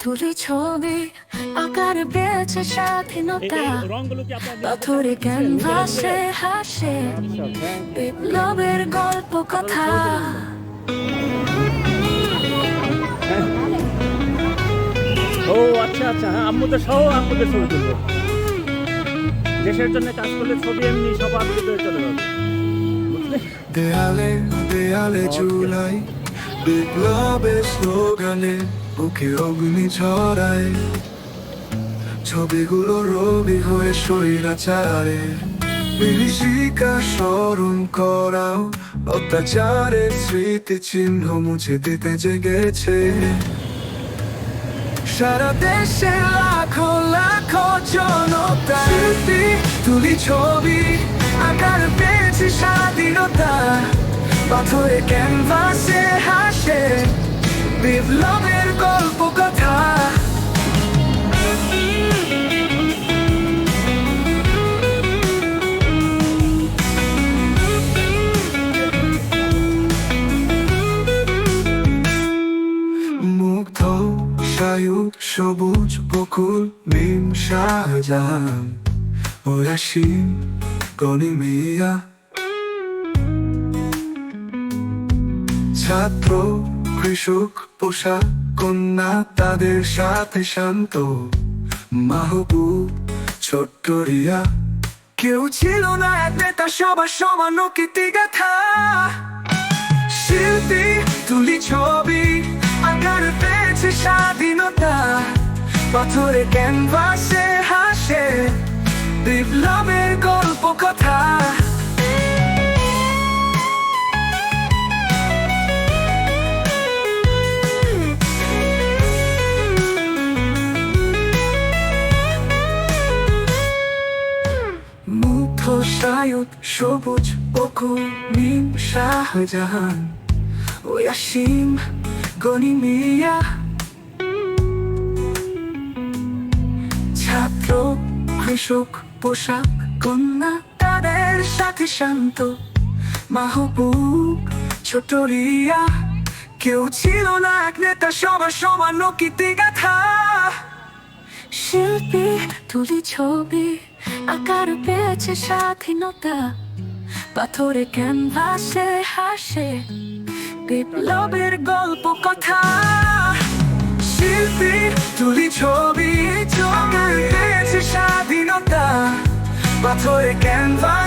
তুলি ছবি আকারে বেঁচে স্বাধীনতা। পাথরে ক্যানভাসে হাসে বিপ্লবের গল্প কথা। ও আচ্ছা আচ্ছা হ্যাঁ আম্মুদের সহ আম্মুদের ছবি তুলবো দেশের জন্য কাজ করলে ছবি এমনি সবার হৃদয়ে চলে যাবে। দেয়ালে দেয়ালে ঝুলাই বিপ্লবের স্লোগানে বুকে অগ্নি ছড়ায়। ছবিগুলো রবি হয়ে স্বৈরাচারে। বিভীষিকা স্মরণ করাও অত্যাচারের স্মৃতি চিহ্ন মুছে দিতে জেগেছে। সারা দেশে লাখো লাখো জনতা তুলি ছবি, আকার পেয়েছি স্বাধীনতা। পাথরে ক্যানভাসে হাসে বিপ্লবের মুগ্ধ সায়ুদ সবুজ বকুল মিম শাহজাহান ওয়াসিম গনি মিয়া। ছাত্র কৃষক পোশাক কন্যা, তাদের সাথে শান্ত। মাহবু ছোট্ট রিয়া। কেউ ছিল না এক নেতা, সবার সমান কীর্তি গাথা। শিল্পী, তুলি ছবি, আকার পেয়েছে স্বাধীনতা। পাথরে ক্যানভাসে হাসে বিপ্লবের গল্প কথা। সায়ুদ সবুজ বকু মিম শাহজাহান। ওয়াসিম গনি মিয়া। ছাত্র, কৃষক, পোশাক কন্যা, তাদের সাথে শান্ত। মাহবুব, ছোট রিয়া। কেউ ছিল না এক নেতা, সবার সমান কীর্তি গাথা। শিল্পী, তুলি ছবি। আকার পেয়েছে স্বাধীনতা। পাথরে ক্যানভাসে হাসে বিপ্লবের গল্প কথা। শিল্পী তুলি ছবি চোখে স্বাধীনতা। পাথরে ক্যানভাস